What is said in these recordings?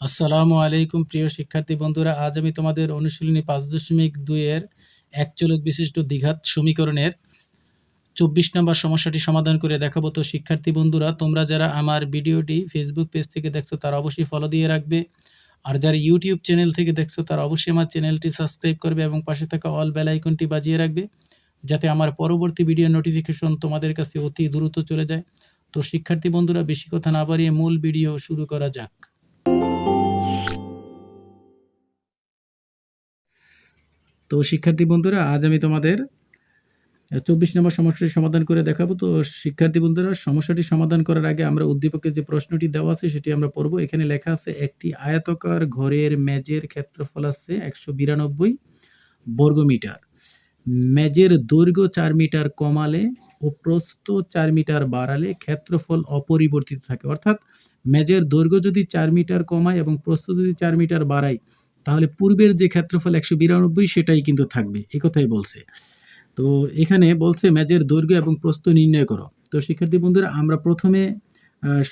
আসসালামু আলাইকুম প্রিয় শিক্ষার্থী বন্ধুরা, আজ আমি তোমাদের অনুশীলনী পাঁচ দশমিক দুইয়ের এক চলক বিশিষ্ট দ্বিঘাত সমীকরণের চব্বিশ নম্বর সমস্যাটি সমাধান করে দেখাবো। তো শিক্ষার্থী বন্ধুরা, তোমরা যারা আমার ভিডিওটি ফেসবুক পেজ থেকে দেখছ, তারা অবশ্যই ফলো দিয়ে রাখবে। আর যারা ইউটিউব চ্যানেল থেকে দেখছ, তারা অবশ্যই আমার চ্যানেলটি সাবস্ক্রাইব করবে এবং পাশে থাকা অল বেল আইকনটি বাজিয়ে রাখবে, যাতে আমার পরবর্তী ভিডিও নোটিফিকেশন তোমাদের কাছে অতি দ্রুত চলে যায়। তো শিক্ষার্থী বন্ধুরা, বেশি কথা না বাড়িয়ে মূল ভিডিও শুরু করা যাক। তো শিক্ষার্থী বন্ধুরা, আজ আমি তোমাদের চব্বিশ নম্বর সমস্যাটি সমাধান করে দেখাবো। তো শিক্ষার্থী বন্ধুরা, সমস্যাটি সমাধান করার আগে আমরা উদ্দীপকের যে প্রশ্নটি দেওয়া আছে, সেটি আমরা পড়ব। এখানে লেখা আছে, একটি আয়তকার ঘরের মেজের ক্ষেত্রফল আছে একশো বিরানব্বই বর্গমিটার। মেজের দৈর্ঘ্য চার মিটার কমালে ও প্রস্থ চার মিটার বাড়ালে ক্ষেত্রফল অপরিবর্তিত থাকে। অর্থাৎ মেজের দৈর্ঘ্য যদি চার মিটার কমায় এবং প্রস্থ যদি চার মিটার বাড়ায় তাহলে পূর্বের যে ক্ষেত্রফল একশো বিরানব্বই, সেটাই কিন্তু থাকবে। এই কথাই বলছে। তো এখানে বলছে মেজের দৈর্ঘ্য এবং প্রস্থ নির্ণয় করো। তো শিক্ষার্থী বন্ধুরা, আমরা প্রথমে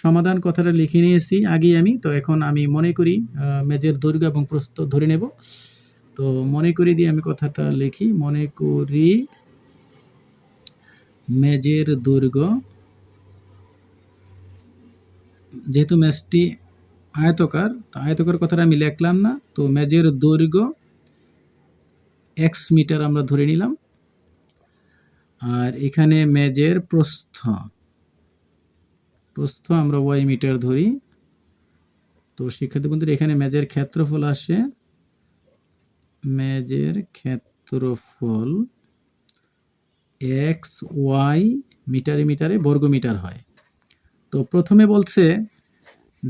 সমাধান কথাটা লিখে নিয়েছি, আগেই আমি। তো এখন আমি মনে করি মেজের দৈর্ঘ্য এবং প্রস্থ ধরে নেব। তো মনে করি দিয়ে আমি কথাটা লিখি। মনে করি মেজের দৈর্ঘ্য, যেহেতু ম্যাচটি আয়তকার, তো আয়তকার কথাটা আমি লিখলাম না, তো মেজের দৈর্ঘ্য এক্স মিটার আমরা ধরে নিলাম। আর এখানে মেজের প্রস্থ প্রস্থ আমরা ওয়াই মিটার ধরি। তো শিক্ষার্থী বন্ধুরা, এখানে মেজের ক্ষেত্রফল আসে মেজের ক্ষেত্রফল এক্স ওয়াই মিটারে মিটারে বর্গ মিটার হয়। তো প্রথমে বলছে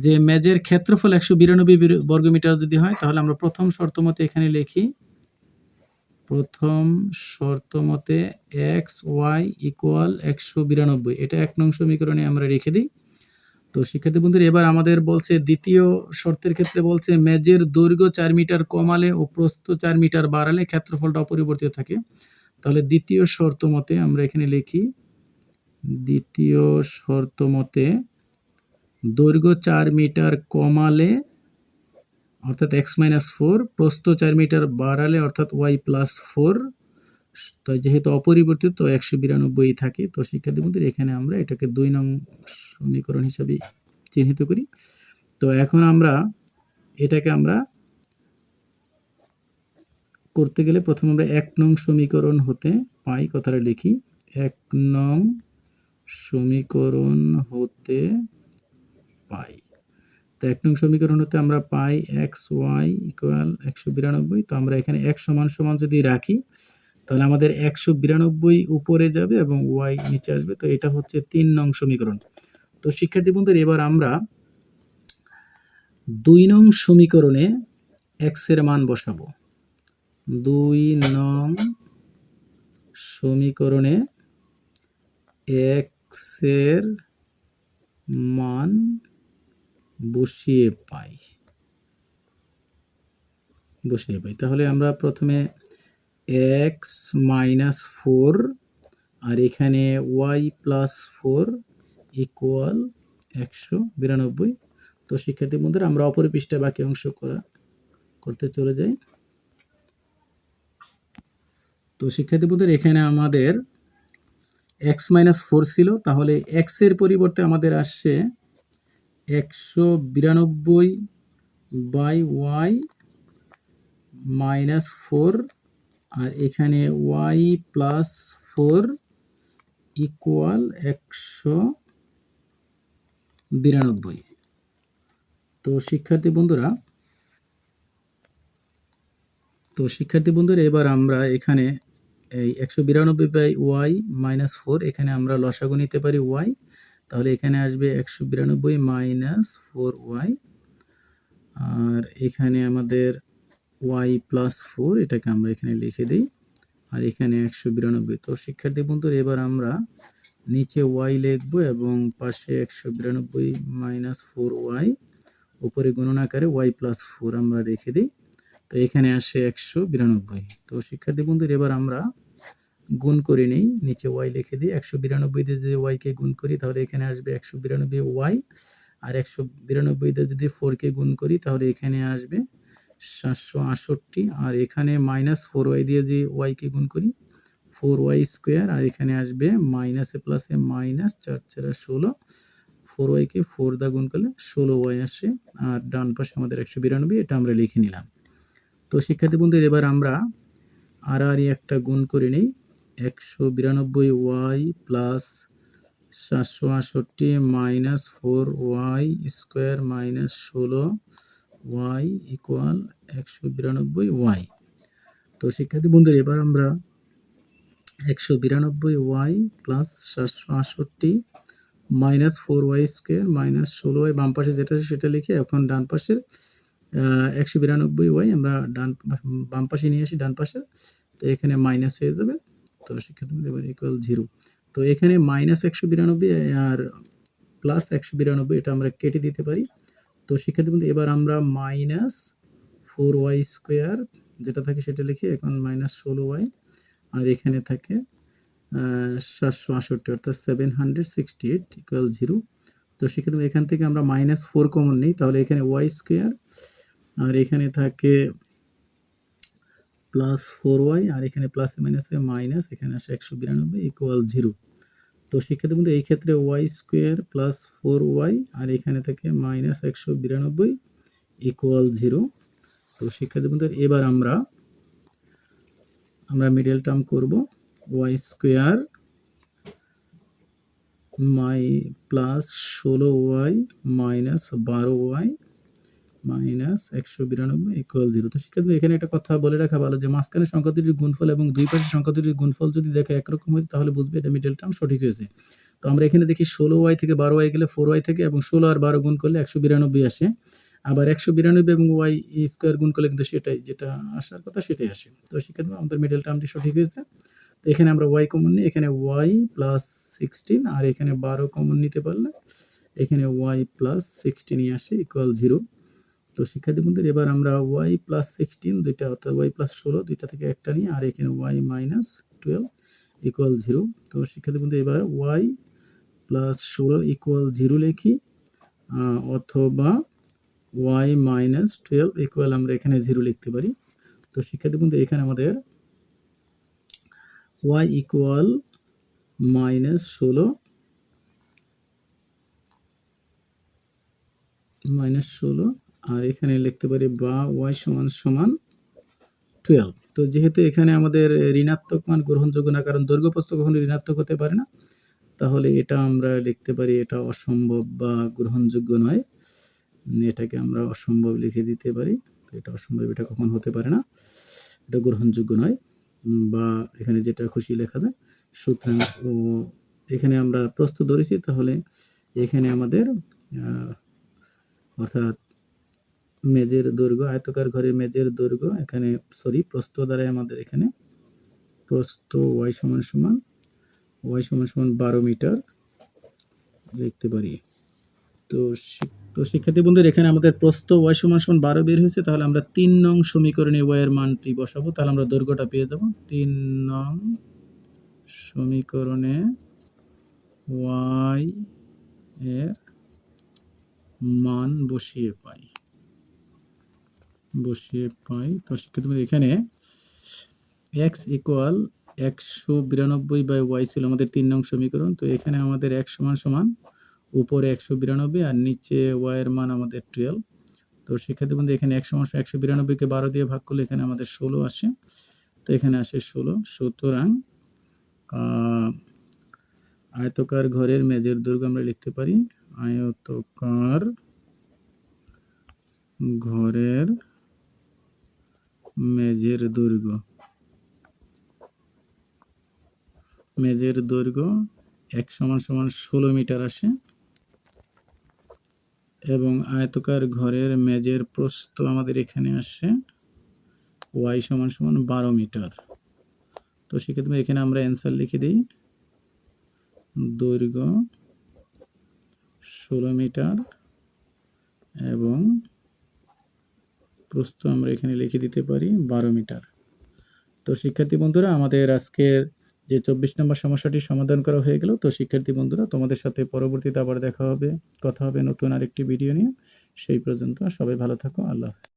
যে মেজের ক্ষেত্রফল একশো বিরানব্বই বর্গমিটার যদি হয়, তাহলে আমরা প্রথম শর্ত মতে এখানে লিখি, প্রথম শর্ত মতে এক্স ওয়াই ইকুয়াল একশো বিরানব্বই। এটা এক নং সমীকরণে আমরা রেখে দিই। তো শিক্ষার্থী বন্ধুরা, এবার আমাদের বলছে, দ্বিতীয় শর্তের ক্ষেত্রে বলছে, মেজের দৈর্ঘ্য চার মিটার কমালে ও প্রস্থ চার মিটার বাড়ালে ক্ষেত্রফলটা অপরিবর্তিত থাকে। তাহলে দ্বিতীয় শর্ত মতে আমরা এখানে লিখি, দ্বিতীয় শর্ত মতে দৈর্ঘ্য চার মিটার কমালে, অর্থাৎ এক্স মাইনাস ফোর, প্রস্থ চার মিটার বাড়ালে, অর্থাৎ ওয়াই প্লাস ফোর। তো যেহেতু অপরিবর্তিত, তো একশো বিরানব্বই থাকে। তো শিক্ষার্থী বন্ধুরা, এখানে আমরা এটাকে দুই নং সমীকরণ হিসাবে চিহ্নিত করি। তো এখন আমরা এটাকে আমরা করতে গেলে প্রথমে আমরা এক নং সমীকরণ হতে পাই, কথাটা লিখি। এক নং সমীকরণ হতে পাই। তো এক নং সমীকরণ হতে আমরা পাই এক্স ওয়াই ইকুয়াল একশো বিরানব্বই। তো আমরা এখানে এক সমান সমান যদি রাখি, তাহলে আমাদের একশো বিরানব্বই উপরে যাবে এবং ওয়াই নিচে আসবে। তো এটা হচ্ছে তিন নং সমীকরণ। তো শিক্ষার্থী বন্ধুরা, এবার আমরা দুই নং সমীকরণে এক্সের মান বসাবো। দুই নং সমীকরণে এক্সের মান বসিয়ে পাই। বসিয়ে পাই। তাহলে আমরা প্রথমে এক্স মাইনাস ফোর আর এখানে ওয়াই প্লাস ফোর ইকুয়াল একশো বিরানব্বই। তো শিক্ষার্থী বন্ধুরা, আমরা অপর পৃষ্ঠায় বাকি অংশ করা, করতে চলে যাই। তো শিক্ষার্থী বন্ধুরা, এখানে আমাদের এক্স মাইনাস ফোর ছিল। তাহলে এক্সের পরিবর্তে আমাদের আসছে একশো বিরানব্বই বাই ওয়াই মাইনাস ফোর, আর এখানে ওয়াই প্লাস ফোর ইকুয়াল একশো বিরানব্বই। তো শিক্ষার্থী বন্ধুরা, তো শিক্ষার্থী বন্ধুরা, এবার আমরা এখানে এই একশো বিরানব্বই বাই ওয়াই মাইনাস ফোর, এখানে আমরা লসাগু নিতে পারি ওয়াই। তাহলে এখানে আসবে একশো বিরানব্বই মাইনাস ফোর ওয়াই আর এখানে আমাদের ওয়াই প্লাস ফোর এটাকে আমরা এখানে লিখে দিই, আর এখানে একশো বিরানব্বই। তো শিক্ষার্থী বন্ধুরা, এবার আমরা নিচে ওয়াই লিখব এবং পাশে একশো বিরানব্বই মাইনাস ফোর ওয়াই উপরে গণনাকারে ওয়াই প্লাস ফোর আমরা রেখে দিই। তো এখানে আসে একশো বিরানব্বই। তো শিক্ষার্থী বন্ধুর, এবার আমরা গুণ করে নিই, নিচে ওয়াই লিখে দিই, একশো বিরানব্বই দিয়ে যদি ওয়াইকে গুণ করি, তাহলে এখানে আসবে একশো বিরানব্বই ওয়াই আর একশো বিরানব্বই দিয়ে যদি ফোরকে গুণ করি, তাহলে এখানে আসবে সাতশো আটষট্টি, আর এখানে মাইনাস ফোর ওয়াই দিয়ে যে ওয়াইকে গুণ করি ফোর ওয়াই স্কোয়ার আর এখানে আসবে মাইনাসে প্লাসে মাইনাস চার চারা ষোলো ফোর ওয়াইকে ফোর দা গুণ করলে ষোলো ওয়াই আসে, আর ডান পাশে আমাদের একশো বিরানব্বই, এটা আমরা লিখে নিলাম। তো শিক্ষার্থী বন্ধুর, এবার আমরা আর একটা গুণ করে নিই একশো বিরানব্বই ওয়াই প্লাস সাতশো আটষট্টি minus four Y square minus ষোলো ওয়াই ইকুয়াল একশো বিরানব্বই ওয়াই। তো শিক্ষার্থী বন্ধুরা, এবার আমরা একশো বিরানব্বই ওয়াই প্লাস সাতশো আটষট্টি minus four Y square minus ষোলো ওয়াই, বাম পাশে যেটা সেটা লিখে এখন ডান পাশের একশো বিরানব্বই ওয়াই আমরা ডান, বাম পাশে নিয়ে আসি, ডান পাশে তো এখানে মাইনাস হয়ে যাবে। তো সেক্ষেত্রে এবার ইকুয়াল জিরো তো এখানে মাইনাস একশো বিরানব্বই, আর প্লাস একশো বিরানব্বই, এটা আমরা কেটে দিতে পারি। তো শিক্ষার্থী বন্ধু এবার আমরা মাইনাস ফোর ওয়াই স্কোয়ার যেটা থাকে সেটা লিখি, এখন মাইনাস ষোলো ওয়াই আর এখানে থাকে সাতশো আষট্টি অর্থাৎ seven hundred sixty eight equal zero তো সেক্ষেত্রে এখান থেকে আমরা মাইনাস ফোর কমন নিই, তাহলে এখানে ওয়াই স্কোয়ার আর এখানে থাকে প্লাস ফোর ওয়াই আর এখানে প্লাস মাইনাসে মাইনাস এখানে আসে একশো বিরানব্বই ইকুয়াল জিরো তো সেক্ষেত্রে কিন্তু এই ক্ষেত্রে y square plus four y আর এখানে থাকে মাইনাস একশো বিরানব্বই ইকুয়াল জিরো তো শিক্ষার্থী বন্ধু, এবার আমরা আমরা মিডল টার্ম করব। ওয়াই স্কোয়ার মাই প্লাস ষোলো ওয়াই মাইনাস বারো ওয়াই মাইনাস একশো বিরানব্বই ইকুয়াল জিরো তো শিক্ষার্থী এখানে একটা কথা বলে রাখা ভালো যে মাঝখানে সংখ্যা দুটির গুণফল এবং দুই পাশের সংখ্যা দুটির গুণফল যদি দেখে একরকম হয়, তাহলে বুঝবে এটা মিডল টার্ম সঠিক হয়েছে। তো আমরা এখানে দেখি ষোলো ওয়াই থেকে বারো ওয়াই গেলে ফোর ওয়াই থেকে এবং ষোলো আর বারো গুণ করলে একশো বিরানব্বই আসে। আবার একশো বিরানব্বই এবং ওয়াই স্কোয়ার গুণ করলে কিন্তু সেটাই, যেটা আসার কথা সেটাই আসে। তো শিক্ষার্থী আমাদের মিডল টার্মটি সঠিক হয়েছে। তো এখানে আমরা ওয়াই কমন নিই, এখানে ওয়াই প্লাস সিক্সটিন আর এখানে বারো কমন নিতে পারলে এখানে ওয়াই প্লাস সিক্সটিনই আসে ইকুয়াল জিরো তো শিক্ষার্থী বন্ধুদের এবার আমরা ওয়াই প্লাস সিক্সটিন দুইটা অর্থাৎ ওয়াই প্লাস ষোলো, দুইটা থেকে একটা নিই আর এখানে y minus twelve equal zero তো শিক্ষার্থী বন্ধু এবার ওয়াই প্লাস ষোলো ইকুয়াল জিরো লিখি অথবা ওয়াই মাইনাস টুয়েলভ ইকুয়াল আমরা এখানে জিরো লিখতে পারি। তো শিক্ষার্থী বন্ধু এখানে আমাদের ওয়াই ইকুয়াল মাইনাস ষোলো মাইনাস ষোলো আর এখানে লিখতে পারি বা ওয়াই সমান সমান টুয়েলভ তো যেহেতু এখানে আমাদের ঋণাত্মক মান গ্রহণযোগ্য না, কারণ দৈর্ঘ্য প্রস্থ কখনো ঋণাত্মক হতে পারে না, তাহলে এটা আমরা লিখতে পারি এটা অসম্ভব বা গ্রহণযোগ্য নয়। এটাকে আমরা অসম্ভব লিখে দিতে পারি, তো এটা অসম্ভব এটা কখন হতে পারে না, এটা গ্রহণযোগ্য নয়। বা এখানে যেটা খুশি লেখা যায়, সুতরাং, ও, এখানে আমরা প্রস্তুত ধরেছি, তাহলে এখানে আমাদের অর্থাৎ মেজের দৈর্ঘ্য আয়তকার ঘরের মেজের দৈর্ঘ্য এখানে সরি প্রস্থ দ্বারাই আমাদের এখানে, প্রস্থ ওয়াই সমান সমান ওয়াই সমান সমান বারো মিটার লিখতে পারি। তো তো শিক্ষার্থী বন্ধুদের এখানে আমাদের প্রস্থ ওয়াই সমান সমান বারো বের হয়েছে, তাহলে আমরা তিন নং সমীকরণে ওয়াইয়ের মানটি বসাবো, তাহলে আমরা দৈর্ঘ্যটা পেয়ে যাব। তিন নং সমীকরণে ওয়াই এর মান বসিয়ে পাই। বসিয়ে পাই। তো শিক্ষার্থী এখানে এক্স ইকুয়াল একশো বিরানব্বই বাই ওয়াই ছিল আমাদের তিন নং সমীকরণ। তো এখানে আমাদের এক সমান সমান উপরে একশো বিরানব্বই আর নিচে ওয়াইয়ের মান আমাদের টুয়েলভ তো শিক্ষার্থী বন্ধু এখানে এক সমান একশো বিরানব্বইকে বারো দিয়ে ভাগ করলে এখানে আমাদের ষোলো আসে। তো এখানে আসে ষোলো। সুতরাং আয়তকার ঘরের মেজের দৈর্ঘ্য আমরা লিখতে পারি। আয়তকার ঘরের মেজের দৈর্ঘ্য মেজের দৈর্ঘ্য এক সমান সমান ষোলো মিটার আসে এবং আয়তকার ঘরের মেজের প্রস্থ আমাদের এখানে আসে ওয়াই সমান সমান বারো মিটার। তো সেক্ষেত্রে এখানে আমরা অ্যান্সার লিখে দিই। দৈর্ঘ্য ষোলো মিটার এবং প্রস্থ আমরা এখানে লিখে দিতে পারি বারো মিটার। তো শিক্ষার্থী বন্ধুরা, আমাদের আজকের যে চব্বিশ নম্বর সমস্যাটি সমাধান করা হয়ে গেল, তো শিক্ষার্থী বন্ধুরা, তোমাদের সাথে পরবর্তীতে আবার দেখা হবে, কথা হবে নতুন আরেকটি ভিডিও নিয়ে। সেই পর্যন্ত সবাই ভালো থাকো, আল্লাহ হাফেজ।